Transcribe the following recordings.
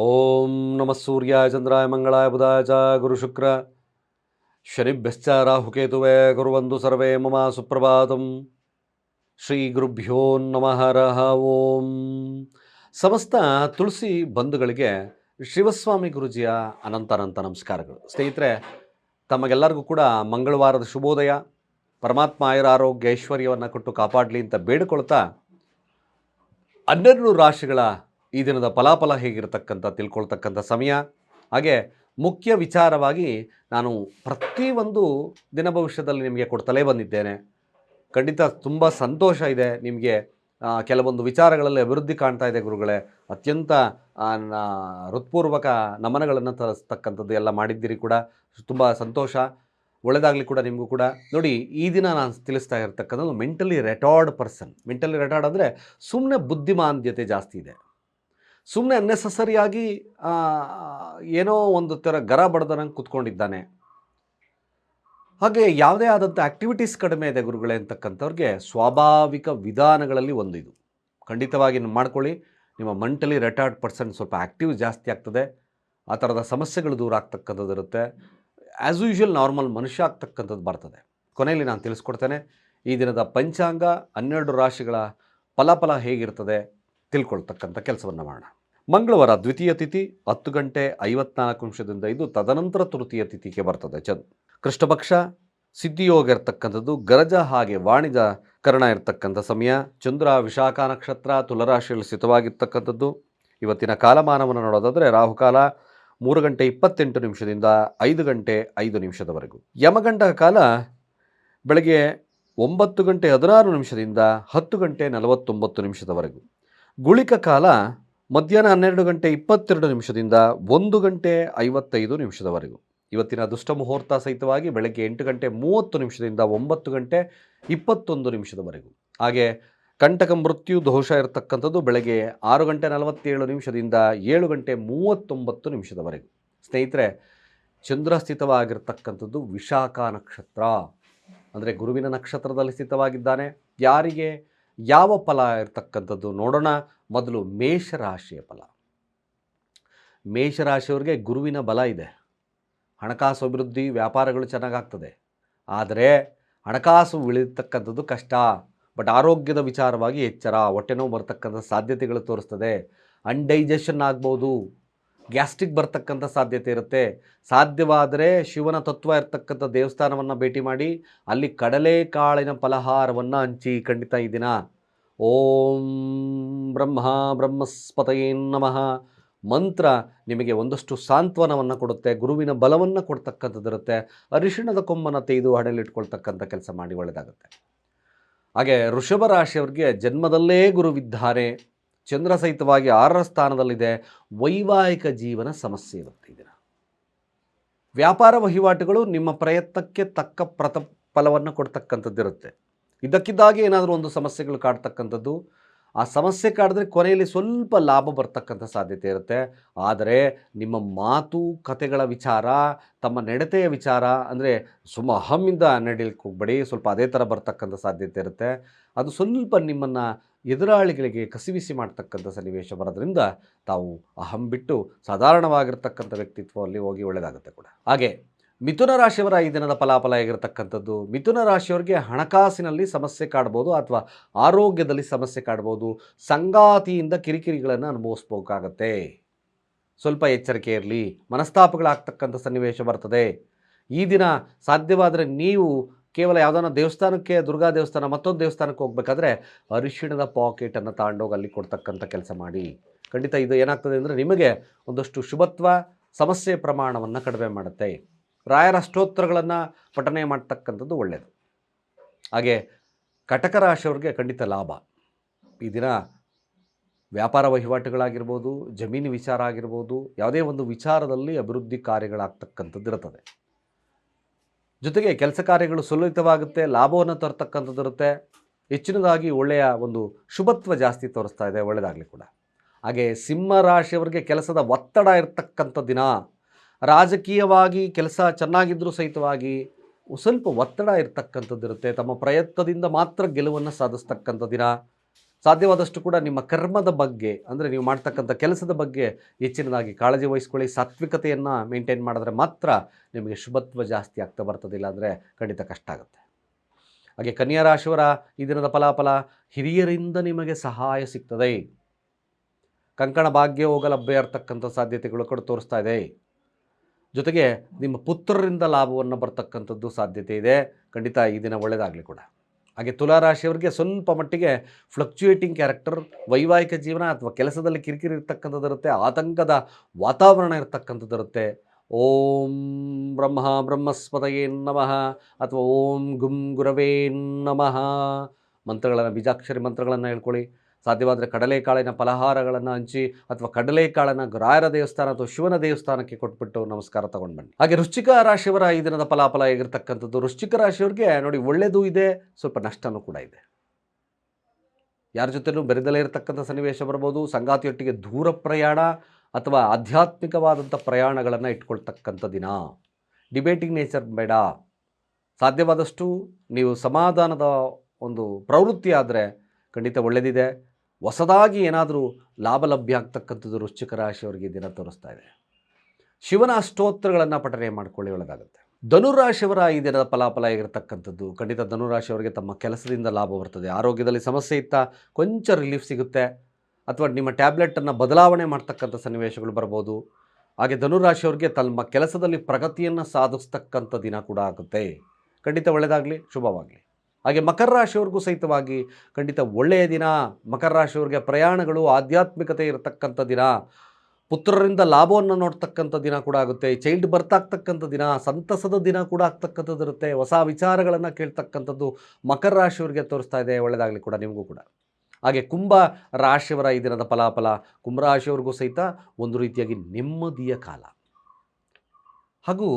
ಓಂ ನಮಃ ಸೂರ್ಯಾಯ ಚಂದ್ರಾಯ ಮಂಗಳಾಯ ಬುಧಾಯ ಚ ಗುರು ಶುಕ್ರ ಶನಿಭ್ಯಶ್ಚ ರಾಹುಕೇತುವೆ ಗುರುವಂದು ಸರ್ವೇ ಮಮ ಸುಪ್ರಭಾತಂ ಶ್ರೀ ಗುರುಭ್ಯೋ ನಮಃ ರಹ ಓಂ ಸಮಸ್ತ ತುಳಸಿ ಬಂಧುಗಳಿಗೆ ಶಿವಸ್ವಾಮಿ ಗುರುಜಿಯ ಅನಂತ ಅನಂತ ನಮಸ್ಕಾರಗಳು. ಸ್ನೇಹಿತರೆ, ತಮಗೆಲ್ಲರಿಗೂ ಕೂಡ ಮಂಗಳವಾರದ ಶುಭೋದಯ. ಪರಮಾತ್ಮ ಆಯುರ ಆರೋಗ್ಯ, ಐಶ್ವರ್ಯವನ್ನು ಕೊಟ್ಟು ಕಾಪಾಡಲಿ ಅಂತ ಬೇಡಿಕೊಳ್ತಾ ಹನ್ನೆರಡು ರಾಶಿಗಳ ಈ ದಿನದ ಫಲಾಫಲ ಹೇಗಿರತಕ್ಕಂಥ ತಿಳ್ಕೊಳ್ತಕ್ಕಂಥ ಸಮಯ. ಹಾಗೆ ಮುಖ್ಯ ವಿಚಾರವಾಗಿ ನಾನು ಪ್ರತಿಯೊಂದು ದಿನ ಭವಿಷ್ಯದಲ್ಲಿ ನಿಮಗೆ ಕೊಡ್ತಲೇ ಬಂದಿದ್ದೇನೆ. ಖಂಡಿತ ತುಂಬ ಸಂತೋಷ ಇದೆ ನಿಮಗೆ ಕೆಲವೊಂದು ವಿಚಾರಗಳಲ್ಲಿ ಅಭಿವೃದ್ಧಿ ಕಾಣ್ತಾ ಇದೆ ಗುರುಗಳೇ. ಅತ್ಯಂತ ಹೃತ್ಪೂರ್ವಕ ನಮನಗಳನ್ನು ತರಿಸ್ತಕ್ಕಂಥದ್ದು ಎಲ್ಲ ಮಾಡಿದ್ದೀರಿ ಕೂಡ. ತುಂಬ ಸಂತೋಷ. ಒಳ್ಳೆಯದಾಗಲಿ ಕೂಡ ನಿಮಗೂ ಕೂಡ. ನೋಡಿ, ಈ ದಿನ ನಾನು ತಿಳಿಸ್ತಾ ಇರ್ತಕ್ಕಂಥದ್ದು mentally retarded person. Mentally retarded ಅಂದರೆ ಸುಮ್ಮನೆ ಬುದ್ಧಿಮಾಂದ್ಯತೆ ಜಾಸ್ತಿ ಇದೆ. ಸುಮ್ಮನೆ ಅನ್ನೆಸಸರಿಯಾಗಿ ಏನೋ ಒಂದು ಥರ ಗರ ಬಡ್ದಂಗೆ ಕೂತ್ಕೊಂಡಿದ್ದಾನೆ. ಹಾಗೆ ಯಾವುದೇ ಆದಂಥ ಆ್ಯಕ್ಟಿವಿಟೀಸ್ ಕಡಿಮೆ ಇದೆ ಗುರುಗಳೇ ಅಂತಕ್ಕಂಥವ್ರಿಗೆ ಸ್ವಾಭಾವಿಕ ವಿಧಾನಗಳಲ್ಲಿ ಒಂದು ಇದು ಖಂಡಿತವಾಗಿ ಮಾಡ್ಕೊಳ್ಳಿ. ನಿಮ್ಮ ಮೆಂಟಲಿ ರೆಟಾರ್ಡ್ ಪರ್ಸನ್ ಸ್ವಲ್ಪ ಆ್ಯಕ್ಟಿವ್ ಜಾಸ್ತಿ ಆಗ್ತದೆ. ಆ ಥರದ ಸಮಸ್ಯೆಗಳು ದೂರ ಆಗ್ತಕ್ಕಂಥದ್ದು ಇರುತ್ತೆ. ಆ್ಯಸ್ ಯೂಶ್ವಲ್ ನಾರ್ಮಲ್ ಮನುಷ್ಯ ಆಗ್ತಕ್ಕಂಥದ್ದು ಬರ್ತದೆ. ಕೊನೆಯಲ್ಲಿ ನಾನು ತಿಳಿಸ್ಕೊಡ್ತೇನೆ. ಈ ದಿನದ ಪಂಚಾಂಗ ಹನ್ನೆರಡು ರಾಶಿಗಳ ಫಲಾಫಲ ಹೇಗಿರ್ತದೆ ತಿಳ್ಕೊಳ್ತಕ್ಕಂಥ ಕೆಲಸವನ್ನು ಮಾಡೋಣ. ಮಂಗಳವಾರ ದ್ವಿತೀಯ ತಿಥಿ ಹತ್ತು ಗಂಟೆ ಐವತ್ನಾಲ್ಕು ನಿಮಿಷದಿಂದ ಇದು ತದನಂತರ ತೃತೀಯ ತಿಥಿಗೆ ಬರ್ತದೆ ಚಂದ್. ಕೃಷ್ಣಪಕ್ಷ ಸಿದ್ಧಿಯೋಗ ಇರತಕ್ಕಂಥದ್ದು ಗರಜ ಹಾಗೆ ವಾಣಿಜ್ಯ ಕರಣ ಇರತಕ್ಕಂಥ ಸಮಯ. ಚಂದ್ರ, ವಿಶಾಖ ನಕ್ಷತ್ರ, ತುಲರಾಶಿಯಲ್ಲಿ ಸ್ಥಿತವಾಗಿರ್ತಕ್ಕಂಥದ್ದು. ಇವತ್ತಿನ ಕಾಲಮಾನವನ್ನು ನೋಡೋದಾದರೆ ರಾಹುಕಾಲ ಮೂರು ಗಂಟೆ ಇಪ್ಪತ್ತೆಂಟು ನಿಮಿಷದಿಂದ ಐದು ಗಂಟೆ ಐದು ನಿಮಿಷದವರೆಗೂ. ಯಮಗಂಡ ಕಾಲ ಬೆಳಗ್ಗೆ ಒಂಬತ್ತು ಗಂಟೆ ಹದಿನಾರು ನಿಮಿಷದಿಂದ ಹತ್ತು ಗಂಟೆ ನಲವತ್ತೊಂಬತ್ತು ನಿಮಿಷದವರೆಗೂ. ಗುಳಿಕ ಕಾಲ ಮಧ್ಯಾಹ್ನ ಹನ್ನೆರಡು ಗಂಟೆ ಇಪ್ಪತ್ತೆರಡು ನಿಮಿಷದಿಂದ ಒಂದು ಗಂಟೆ ಐವತ್ತೈದು ನಿಮಿಷದವರೆಗೂ. ಇವತ್ತಿನ ದುಷ್ಟ ಮುಹೂರ್ತ ಸಹಿತವಾಗಿ ಬೆಳಗ್ಗೆ ಎಂಟು ಗಂಟೆ ಮೂವತ್ತು ನಿಮಿಷದಿಂದ ಒಂಬತ್ತು ಗಂಟೆ ಇಪ್ಪತ್ತೊಂದು ನಿಮಿಷದವರೆಗೂ. ಹಾಗೆ ಕಂಟಕ ಮೃತ್ಯು ದೋಷ ಇರತಕ್ಕಂಥದ್ದು ಬೆಳಗ್ಗೆ ಆರು ಗಂಟೆ ನಲವತ್ತೇಳು ನಿಮಿಷದಿಂದ ಏಳು ಗಂಟೆ ಮೂವತ್ತೊಂಬತ್ತು ನಿಮಿಷದವರೆಗೂ. ಸ್ನೇಹಿತರೆ, ಚಂದ್ರ ಸ್ಥಿತವಾಗಿರ್ತಕ್ಕಂಥದ್ದು ವಿಶಾಖ ನಕ್ಷತ್ರ. ಅಂದರೆ ಗುರುವಿನ ನಕ್ಷತ್ರದಲ್ಲಿ ಸ್ಥಿತವಾಗಿದ್ದಾನೆ. ಯಾರಿಗೆ? ಯಾವ ಫಲ ಇರತಕ್ಕಂಥದ್ದು ನೋಡೋಣ. ಮೊದಲು ಮೇಷರಾಶಿಯ ಫಲ. ಮೇಷರಾಶಿಯವರಿಗೆ ಗುರುವಿನ ಬಲ ಇದೆ. ಹಣಕಾಸು ಅಭಿವೃದ್ಧಿ, ವ್ಯಾಪಾರಗಳು ಚೆನ್ನಾಗಾಗ್ತದೆ ಆದರೆ ಹಣಕಾಸು ಉಳಿತಕ್ಕಂಥದ್ದು ಕಷ್ಟ. ಬಟ್ ಆರೋಗ್ಯದ ವಿಚಾರವಾಗಿ ಎಚ್ಚರ, ಹೊಟ್ಟೆ ನೋವು ಬರ್ತಕ್ಕಂಥ ಸಾಧ್ಯತೆಗಳು ತೋರಿಸ್ತದೆ. ಅನ್ಡೈಜೆಷನ್ ಆಗ್ಬೋದು. ಗ್ಯಾಸ್ಟ್ರಿಕ್ ಬರ್ತಕ್ಕಂಥ ಸಾಧ್ಯತೆ ಇರುತ್ತೆ. ಸಾಧ್ಯವಾದರೆ ಶಿವನ ತತ್ವ ಇರ್ತಕ್ಕಂಥ ದೇವಸ್ಥಾನವನ್ನು ಭೇಟಿ ಮಾಡಿ ಅಲ್ಲಿ ಕಡಲೆಕಾಳಿನ ಫಲಹಾರವನ್ನು ಹಂಚಿ ಖಂಡಿತ ಈ ದಿನ ಓಂ ಬ್ರಹ್ಮ ಬ್ರಹ್ಮಸ್ಪತಯೇ ನಮಃ. ಮಂತ್ರ ನಿಮಗೆ ಒಂದಷ್ಟು ಸಾಂತ್ವನವನ್ನು ಕೊಡುತ್ತೆ, ಗುರುವಿನ ಬಲವನ್ನು ಕೊಡ್ತಕ್ಕಂಥದ್ದಿರುತ್ತೆ ಅರಿಶಿಣದ ಕೊಂಬನ್ನು ತೆಗೆದು ಹಣೆಯಲ್ಲಿಟ್ಕೊಳ್ತಕ್ಕಂಥ ಕೆಲಸ ಮಾಡಿ ಒಳ್ಳೆಯದಾಗುತ್ತೆ ಹಾಗೆ ಋಷಭ ರಾಶಿಯವರಿಗೆ ಜನ್ಮದಲ್ಲೇ ಗುರುವಿದ್ದಾರೆ ಚಂದ್ರ ಸಹಿತವಾಗಿ ಆರರ ಸ್ಥಾನದಲ್ಲಿದೆ, ವೈವಾಹಿಕ ಜೀವನ ಸಮಸ್ಯೆ ಇರುತ್ತೆ ಇದರ ವ್ಯಾಪಾರ ವಹಿವಾಟುಗಳು ನಿಮ್ಮ ಪ್ರಯತ್ನಕ್ಕೆ ತಕ್ಕ ಪ್ರತಿಫಲವನ್ನು ಕೊಡ್ತಕ್ಕಂಥದ್ದಿರುತ್ತೆ. ಇದ್ದಕ್ಕಿದ್ದಾಗೆ ಏನಾದರೂ ಒಂದು ಸಮಸ್ಯೆಗಳು ಕಾಡ್ತಕ್ಕಂಥದ್ದು, ಆ ಸಮಸ್ಯೆ ಕಾಡಿದ್ರೆ ಕೊನೆಯಲ್ಲಿ ಸ್ವಲ್ಪ ಲಾಭ ಬರ್ತಕ್ಕಂಥ ಸಾಧ್ಯತೆ ಇರುತ್ತೆ. ಆದರೆ ನಿಮ್ಮ ಮಾತು ಕತೆಗಳ ವಿಚಾರ, ತಮ್ಮ ನಡತೆಯ ವಿಚಾರ, ಅಂದರೆ ಸುಮ್ಮ ಅಹಮ್ಮಿಂದ ನಡೀಲಿಕ್ಕೆ ಹೋಗ್ಬೇಡಿ, ಸ್ವಲ್ಪ ಅದೇ ಥರ ಬರ್ತಕ್ಕಂಥ ಸಾಧ್ಯತೆ ಇರುತ್ತೆ. ಅದು ಸ್ವಲ್ಪ ನಿಮ್ಮನ್ನು ಎದುರಾಳಿಗಳಿಗೆ ಕಸಿವಿಸಿ ಮಾಡ್ತಕ್ಕಂಥ ಸನ್ನಿವೇಶ ಬರೋದ್ರಿಂದ ತಾವು ಅಹಂ ಬಿಟ್ಟು ಸಾಧಾರಣವಾಗಿರ್ತಕ್ಕಂಥ ವ್ಯಕ್ತಿತ್ವದಲ್ಲಿ ಹೋಗಿ ಒಳ್ಳೆಯದಾಗುತ್ತೆ ಕೂಡ. ಹಾಗೆ ಮಿಥುನ ರಾಶಿಯವರ ಈ ದಿನದ ಫಲಾಫಲ ಆಗಿರತಕ್ಕಂಥದ್ದು ಮಿಥುನ ರಾಶಿಯವರಿಗೆ ಹಣಕಾಸಿನಲ್ಲಿ ಸಮಸ್ಯೆ ಕಾಡ್ಬೋದು ಅಥವಾ ಆರೋಗ್ಯದಲ್ಲಿ ಸಮಸ್ಯೆ ಕಾಡ್ಬೋದು. ಸಂಗಾತಿಯಿಂದ ಕಿರಿಕಿರಿಗಳನ್ನು ಅನುಭವಿಸ್ಬೇಕಾಗತ್ತೆ. ಸ್ವಲ್ಪ ಎಚ್ಚರಿಕೆ ಇರಲಿ. ಮನಸ್ತಾಪಗಳಾಗ್ತಕ್ಕಂಥ ಸನ್ನಿವೇಶ ಬರ್ತದೆ. ಈ ದಿನ ಸಾಧ್ಯವಾದರೆ ನೀವು ಕೇವಲ ಯಾವುದಾನ ದೇವಸ್ಥಾನಕ್ಕೆ, ದುರ್ಗಾ ದೇವಸ್ಥಾನ, ಮತ್ತೊಂದು ದೇವಸ್ಥಾನಕ್ಕೆ ಹೋಗ್ಬೇಕಾದ್ರೆ ಅರಿಶಿಣದ ಪಾಕೆಟನ್ನು ತಗೊಂಡೋಗಿ ಅಲ್ಲಿ ಕೊಡ್ತಕ್ಕಂಥ ಕೆಲಸ ಮಾಡಿ. ಖಂಡಿತ ಇದು ಏನಾಗ್ತದೆ ಅಂದರೆ ನಿಮಗೆ ಒಂದಷ್ಟು ಶುಭತ್ವ, ಸಮಸ್ಯೆ ಪ್ರಮಾಣವನ್ನು ಕಡಿಮೆ ಮಾಡುತ್ತೆ. ರಾಯರ ಸ್ತೋತ್ರಗಳನ್ನು ಪಠನೆ ಮಾಡ್ತಕ್ಕಂಥದ್ದು ಒಳ್ಳೆಯದು ಹಾಗೆ ಕಟಕ ರಾಶಿಯವ್ರಿಗೆ ಖಂಡಿತ ಲಾಭ. ಈ ದಿನ ವ್ಯಾಪಾರ ವಹಿವಾಟುಗಳಾಗಿರ್ಬೋದು, ಜಮೀನು ವಿಚಾರ ಆಗಿರ್ಬೋದು, ಯಾವುದೇ ಒಂದು ವಿಚಾರದಲ್ಲಿ ಅಭಿವೃದ್ಧಿ ಕಾರ್ಯಗಳಾಗ್ತಕ್ಕಂಥದ್ದು ಇರುತ್ತದೆ. ಜೊತೆಗೆ ಕೆಲಸ ಕಾರ್ಯಗಳು ಸುಲಲಿತವಾಗುತ್ತೆ, ಲಾಭವನ್ನು ತರ್ತಕ್ಕಂಥದ್ದು ಇರುತ್ತೆ. ಹೆಚ್ಚಿನದಾಗಿ ಒಳ್ಳೆಯ ಒಂದು ಶುಭತ್ವ ಜಾಸ್ತಿ ತೋರಿಸ್ತಾ ಇದೆ ಒಳ್ಳೆಯದಾಗಲಿ ಕೂಡ. ಹಾಗೆ ಸಿಂಹ ರಾಶಿಯವರಿಗೆ ಕೆಲಸದ ಒತ್ತಡ ಇರತಕ್ಕಂಥ ದಿನ ರಾಜಕೀಯವಾಗಿ ಕೆಲಸ ಚೆನ್ನಾಗಿದ್ದರೂ ಸಹಿತವಾಗಿ ಸ್ವಲ್ಪ ಒತ್ತಡ ಇರತಕ್ಕಂಥದ್ದು ಇರುತ್ತೆ. ತಮ್ಮ ಪ್ರಯತ್ನದಿಂದ ಮಾತ್ರ ಗೆಲುವನ್ನು ಸಾಧಿಸ್ತಕ್ಕಂಥ ದಿನ. ಸಾಧ್ಯವಾದಷ್ಟು ಕೂಡ ನಿಮ್ಮ ಕರ್ಮದ ಬಗ್ಗೆ, ಅಂದರೆ ನೀವು ಮಾಡ್ತಕ್ಕಂಥ ಕೆಲಸದ ಬಗ್ಗೆ ಹೆಚ್ಚಿನದಾಗಿ ಕಾಳಜಿ ವಹಿಸ್ಕೊಳ್ಳಿ. ಸಾತ್ವಿಕತೆಯನ್ನು ಮೇಂಟೈನ್ ಮಾಡಿದ್ರೆ ಮಾತ್ರ ನಿಮಗೆ ಶುಭತ್ವ ಜಾಸ್ತಿ ಆಗ್ತಾ ಬರ್ತದಿಲ್ಲ ಅಂದರೆ ಖಂಡಿತ ಕಷ್ಟ ಆಗುತ್ತೆ. ಹಾಗೆ ಕನ್ಯಾ ರಾಶಿಯವರ ಈ ದಿನದ ಫಲಾಫಲ ಹಿರಿಯರಿಂದ ನಿಮಗೆ ಸಹಾಯ ಸಿಗ್ತದೆ. ಕಂಕಣ ಭಾಗ್ಯ ಹೋಗಲಭ್ಯ ಇರ್ತಕ್ಕಂಥ ಸಾಧ್ಯತೆಗಳು ಕೂಡ ತೋರಿಸ್ತಾ ಇದೆ. ಜೊತೆಗೆ ನಿಮ್ಮ ಪುತ್ರರಿಂದ ಲಾಭವನ್ನು ಬರ್ತಕ್ಕಂಥದ್ದು ಸಾಧ್ಯತೆ ಇದೆ. ಖಂಡಿತ ಈ ದಿನ ಒಳ್ಳೆಯದಾಗಲಿ ಕೂಡ. ಹಾಗೆ ತುಲಾರಾಶಿಯವರಿಗೆ ಸ್ವಲ್ಪ ಮಟ್ಟಿಗೆ ಫ್ಲಕ್ಚುಯೇಟಿಂಗ್ ಕ್ಯಾರೆಕ್ಟರ್ ವೈವಾಹಿಕ ಜೀವನ ಅಥವಾ ಕೆಲಸದಲ್ಲಿ ಕಿರಿಕಿರಿ ಇರ್ತಕ್ಕಂಥದ್ದಿರುತ್ತೆ ಆತಂಕದ ವಾತಾವರಣ ಇರತಕ್ಕಂಥದ್ದಿರುತ್ತೆ ಓಂ ಬ್ರಹ್ಮ ಬ್ರಹ್ಮಸ್ಪತಯೇ ನಮಃ ಅಥವಾ ಓಂ ಗುಂ ಗುರವೇ ನಮಃ. ಮಂತ್ರಗಳನ್ನು, ಬೀಜಾಕ್ಷರಿ ಮಂತ್ರಗಳನ್ನು ಹೇಳ್ಕೊಳ್ಳಿ. ಸಾಧ್ಯವಾದರೆ ಕಡಲೆಕಾಳಿನ ಫಲಹಾರಗಳನ್ನು ಹಂಚಿ ಅಥವಾ ಕಡಲೆಕಾಳನ್ನು ರಾಯರ ದೇವಸ್ಥಾನ ಅಥವಾ ಶಿವನ ದೇವಸ್ಥಾನಕ್ಕೆ ಕೊಟ್ಬಿಟ್ಟು ನಮಸ್ಕಾರ ತಗೊಂಡು ಬನ್ನಿ. ಹಾಗೆ ವೃಶ್ಚಿಕ ರಾಶಿಯವರ ಈ ದಿನದ ಫಲಾಫಲ ಆಗಿರ್ತಕ್ಕಂಥದ್ದು ವೃಶ್ಚಿಕ ರಾಶಿಯವರಿಗೆ ನೋಡಿ ಒಳ್ಳೆಯದು ಇದೆ, ಸ್ವಲ್ಪ ನಷ್ಟನೂ ಕೂಡ ಇದೆ. ಯಾರ ಜೊತೆಲೂ ಬೆರೆದಲೇ ಇರತಕ್ಕಂಥ ಸನ್ನಿವೇಶ ಬರ್ಬೋದು, ಸಂಗಾತಿಯೊಟ್ಟಿಗೆ ದೂರ ಪ್ರಯಾಣ ಅಥವಾ ಆಧ್ಯಾತ್ಮಿಕವಾದಂಥ ಪ್ರಯಾಣಗಳನ್ನು ಇಟ್ಕೊಳ್ತಕ್ಕಂಥ ದಿನ. ಡಿಬೇಟಿಂಗ್ ನೇಚರ್ ಬೇಡ. ಸಾಧ್ಯವಾದಷ್ಟು ನೀವು ಸಮಾಧಾನದ ಒಂದು ಪ್ರವೃತ್ತಿ ಆದರೆ ಖಂಡಿತ ಒಳ್ಳೆಯದಿದೆ ಹೊಸದಾಗಿ ಏನಾದರೂ ಲಾಭ ಲಭ್ಯ ಆಗ್ತಕ್ಕಂಥದ್ದು ವೃಶ್ಚಿಕ ರಾಶಿಯವರಿಗೆ ದಿನ ತೋರಿಸ್ತಾ ಇದೆ. ಶಿವನ ಅಷ್ಟೋತ್ತರಗಳನ್ನು ಪಠನೆ ಮಾಡಿಕೊಳ್ಳಿ ಒಳಗಾಗುತ್ತೆ ಧನುರಾಶಿಯವರ ಈ ದಿನದ ಫಲಾಫಲ ಆಗಿರತಕ್ಕಂಥದ್ದು ಖಂಡಿತ ಧನುರಾಶಿಯವರಿಗೆ ತಮ್ಮ ಕೆಲಸದಿಂದ ಲಾಭ ಬರ್ತದೆ. ಆರೋಗ್ಯದಲ್ಲಿ ಸಮಸ್ಯೆ ಇತ್ತಾ ಕೊಂಚ ರಿಲೀಫ್ ಸಿಗುತ್ತೆ. ಅಥವಾ ನಿಮ್ಮ ಟ್ಯಾಬ್ಲೆಟನ್ನು ಬದಲಾವಣೆ ಮಾಡ್ತಕ್ಕಂಥ ಸನ್ನಿವೇಶಗಳು ಬರ್ಬೋದು. ಹಾಗೆ ಧನುರಾಶಿಯವರಿಗೆ ತಮ್ಮ ಕೆಲಸದಲ್ಲಿ ಪ್ರಗತಿಯನ್ನು ಸಾಧಿಸ್ತಕ್ಕಂಥ ದಿನ ಕೂಡ ಆಗುತ್ತೆ. ಖಂಡಿತ ಒಳ್ಳೆಯದಾಗಲಿ ಶುಭವಾಗಲಿ. ಹಾಗೆ ಮಕರ ರಾಶಿಯವ್ರಿಗೂ ಸಹಿತವಾಗಿ ಖಂಡಿತ ಒಳ್ಳೆಯ ದಿನ, ಮಕರ ರಾಶಿಯವ್ರಿಗೆ ಪ್ರಯಾಣಗಳು, ಆಧ್ಯಾತ್ಮಿಕತೆ ಇರತಕ್ಕಂಥ ದಿನ, ಪುತ್ರರಿಂದ ಲಾಭವನ್ನು ನೋಡ್ತಕ್ಕಂಥ ದಿನ ಕೂಡ ಆಗುತ್ತೆ ಚೈಲ್ಡ್ ಬರ್ತ್ ಆಗ್ತಕ್ಕಂಥ ದಿನ, ಸಂತಸದ ದಿನ ಕೂಡ ಆಗ್ತಕ್ಕಂಥದ್ದು ಇರುತ್ತೆ, ಹೊಸ ವಿಚಾರಗಳನ್ನು ಕೇಳ್ತಕ್ಕಂಥದ್ದು ಮಕರ ರಾಶಿಯವ್ರಿಗೆ ತೋರಿಸ್ತಾ ಇದೆ ಒಳ್ಳೆಯದಾಗಲಿ ಕೂಡ ನಿಮಗೂ ಕೂಡ. ಹಾಗೆ ಕುಂಭ ರಾಶಿಯವರ ಈ ದಿನದ ಫಲಾಫಲ ಕುಂಭರಾಶಿಯವ್ರಿಗೂ ಸಹಿತ ಒಂದು ರೀತಿಯಾಗಿ ನೆಮ್ಮದಿಯ ಕಾಲ. ಹಾಗೂ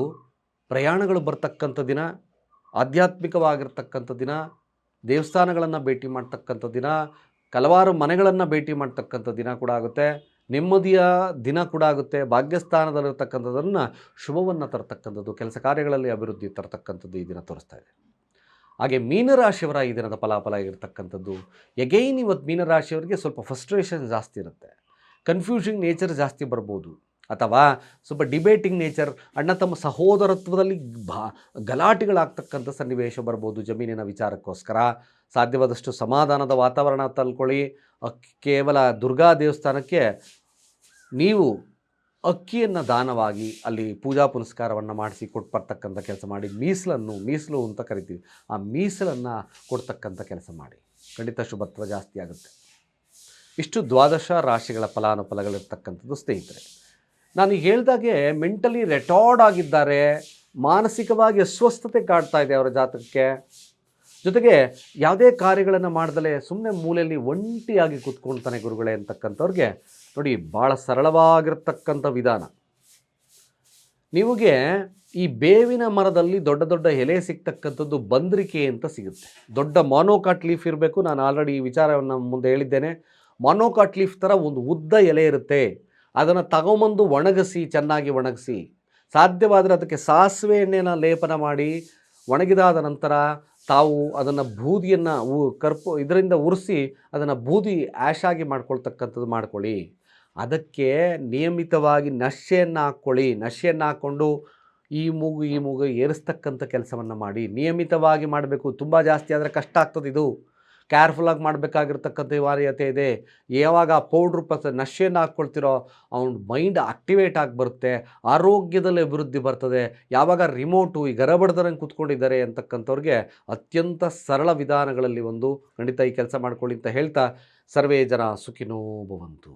ಪ್ರಯಾಣಗಳು ಬರ್ತಕ್ಕಂಥ ದಿನ ಆಧ್ಯಾತ್ಮಿಕವಾಗಿರ್ತಕ್ಕಂಥ ದಿನ, ದೇವಸ್ಥಾನಗಳನ್ನು ಭೇಟಿ ಮಾಡ್ತಕ್ಕಂಥ ದಿನ ಹಲವಾರು ಮನೆಗಳನ್ನು ಭೇಟಿ ಮಾಡ್ತಕ್ಕಂಥ ದಿನ ಕೂಡ ಆಗುತ್ತೆ. ನೆಮ್ಮದಿಯ ದಿನ ಕೂಡ ಆಗುತ್ತೆ. ಭಾಗ್ಯಸ್ಥಾನದಲ್ಲಿರ್ತಕ್ಕಂಥದ್ದನ್ನು ಶುಭವನ್ನು ತರ್ತಕ್ಕಂಥದ್ದು, ಕೆಲಸ ಕಾರ್ಯಗಳಲ್ಲಿ ಅಭಿವೃದ್ಧಿ ತರ್ತಕ್ಕಂಥದ್ದು ಈ ದಿನ ತೋರಿಸ್ತಾ ಇದೆ. ಹಾಗೆ ಮೀನರಾಶಿಯವರ ಈ ದಿನದ ಫಲಾಫಲ ಇರತಕ್ಕಂಥದ್ದು ಎಗೈನ್ ಇವತ್ತು ಮೀನರಾಶಿಯವರಿಗೆ ಸ್ವಲ್ಪ ಫ್ರಸ್ಟ್ರೇಷನ್ ಜಾಸ್ತಿ ಇರುತ್ತೆ. ಕನ್ಫ್ಯೂಷನ್ ನೇಚರ್ ಜಾಸ್ತಿ ಬರ್ಬೋದು. ಅಥವಾ ಸ್ವಲ್ಪ ಡಿಬೇಟಿಂಗ್ ನೇಚರ್ ಅಣ್ಣ ತಮ್ಮ ಸಹೋದರತ್ವದಲ್ಲಿ ಭಾ, ಗಲಾಟೆಗಳಾಗ್ತಕ್ಕಂಥ ಸನ್ನಿವೇಶ ಬರ್ಬೋದು ಜಮೀನಿನ ವಿಚಾರಕ್ಕೋಸ್ಕರ. ಸಾಧ್ಯವಾದಷ್ಟು ಸಮಾಧಾನದ ವಾತಾವರಣ ತಲ್ಕೊಳ್ಳಿ ಕೇವಲ ದುರ್ಗಾ ದೇವಸ್ಥಾನಕ್ಕೆ ನೀವು ಅಕ್ಕಿಯನ್ನು ದಾನವಾಗಿ ಅಲ್ಲಿ ಪೂಜಾ ಪುನಸ್ಕಾರವನ್ನು ಮಾಡಿಸಿ ಕೊಟ್ಟು ಬರ್ತಕ್ಕಂಥ ಕೆಲಸ ಮಾಡಿ. ಮೀಸಲನ್ನು, ಮೀಸಲು ಅಂತ ಕರಿತೀವಿ. ಆ ಮೀಸಲನ್ನು ಕೊಡ್ತಕ್ಕಂಥ ಕೆಲಸ ಮಾಡಿ. ಖಂಡಿತ ಶುಭತ್ವ ಜಾಸ್ತಿ ಆಗುತ್ತೆ. ಇಷ್ಟು ದ್ವಾದಶ ರಾಶಿಗಳ ಫಲಾನುಫಲಗಳಿರ್ತಕ್ಕಂಥದ್ದು ಸ್ನೇಹಿತರೆ. ನಾನು ಹೇಳ್ದಾಗೆ ಮೆಂಟಲಿ ರೆಟಾರ್ಡ್ ಆಗಿದ್ದಾರೆ, ಮಾನಸಿಕವಾಗಿ ಅಸ್ವಸ್ಥತೆ ಕಾಡ್ತಾ ಇದೆ ಅವರ ಜಾತಕಕ್ಕೆ. ಜೊತೆಗೆ ಯಾವುದೇ ಕಾರ್ಯಗಳನ್ನು ಮಾಡ್ದಲೇ ಸುಮ್ಮನೆ ಮೂಲೆಯಲ್ಲಿ ಒಂಟಿಯಾಗಿ ಕೂತ್ಕೊಳ್ತಾನೆ ಗುರುಗಳೇ ಅಂತಕ್ಕಂಥವ್ರಿಗೆ, ನೋಡಿ ಭಾಳ ಸರಳವಾಗಿರ್ತಕ್ಕಂಥ ವಿಧಾನ. ನಿಮಗೆ ಈ ಬೇವಿನ ಮರದಲ್ಲಿ ದೊಡ್ಡ ದೊಡ್ಡ ಎಲೆ ಸಿಗ್ತಕ್ಕಂಥದ್ದು ಬಂದ್ರಿಕೆ ಅಂತ ಸಿಗುತ್ತೆ. ದೊಡ್ಡ ಮಾನೋಕಾಟ್ ಲೀಫ್ ಇರಬೇಕು. ನಾನು ಆಲ್ರೆಡಿ ಈ ವಿಚಾರವನ್ನು ಮುಂದೆ ಹೇಳಿದ್ದೇನೆ. ಮಾನೋಕಾಟ್ ಲೀಫ್ ಥರ ಒಂದು ಉದ್ದ ಎಲೆ ಇರುತ್ತೆ. ಅದನ್ನು ತಗೊಂಬಂದು ಒಣಗಿಸಿ, ಚೆನ್ನಾಗಿ ಒಣಗಿಸಿ, ಸಾಧ್ಯವಾದರೆ ಅದಕ್ಕೆ ಸಾಸಿವೆ ಎಣ್ಣೆನ ಲೇಪನ ಮಾಡಿ, ಒಣಗಿದಾದ ನಂತರ ತಾವು ಅದನ್ನು ಬೂದಿಯನ್ನು ಉ, ಕರ್ಪು, ಇದರಿಂದ ಉರಿಸಿ ಅದನ್ನು ಬೂದಿ ಆಶಾಗಿ ಮಾಡ್ಕೊಳ್ತಕ್ಕಂಥದ್ದು ಮಾಡ್ಕೊಳ್ಳಿ. ಅದಕ್ಕೆ ನಿಯಮಿತವಾಗಿ ನಶೆಯನ್ನು ಹಾಕ್ಕೊಳ್ಳಿ. ನಶೆಯನ್ನು ಹಾಕ್ಕೊಂಡು ಈ ಮೂಗು ಈ ಮೂಗು ಏರಿಸ್ತಕ್ಕಂಥ ಕೆಲಸವನ್ನು ಮಾಡಿ. ನಿಯಮಿತವಾಗಿ ಮಾಡಬೇಕು. ತುಂಬ ಜಾಸ್ತಿ ಆದರೆ ಕಷ್ಟ ಆಗ್ತದೆ ಇದು. ಕೇರ್ಫುಲ್ಲಾಗಿ ಮಾಡಬೇಕಾಗಿರ್ತಕ್ಕಂಥ ವಾರ್ಯತೆ ಇದೆ. ಯಾವಾಗ ಆ ಪೌಡ್ರ್ ಪಸ ನಶೆಯನ್ನು ಹಾಕ್ಕೊಳ್ತಿರೋ ಅವ್ನ ಮೈಂಡ್ ಆಕ್ಟಿವೇಟ್ ಆಗಿ ಬರುತ್ತೆ, ಆರೋಗ್ಯದಲ್ಲಿ ಅಭಿವೃದ್ಧಿ ಬರ್ತದೆ. ಯಾವಾಗ ರಿಮೋಟು ಈ ಗರಬಡ್ದಂಗೆ ಕೂತ್ಕೊಂಡಿದ್ದಾರೆ ಅಂತಕ್ಕಂಥವ್ರಿಗೆ ಅತ್ಯಂತ ಸರಳ ವಿಧಾನಗಳಲ್ಲಿ ಒಂದು ಖಂಡಿತ ಈ ಕೆಲಸ ಮಾಡ್ಕೊಳ್ಳಿ ಅಂತ ಹೇಳ್ತಾ, ಸರ್ವೇ ಜನ ಸುಖಿನೋ ಭವಂತು.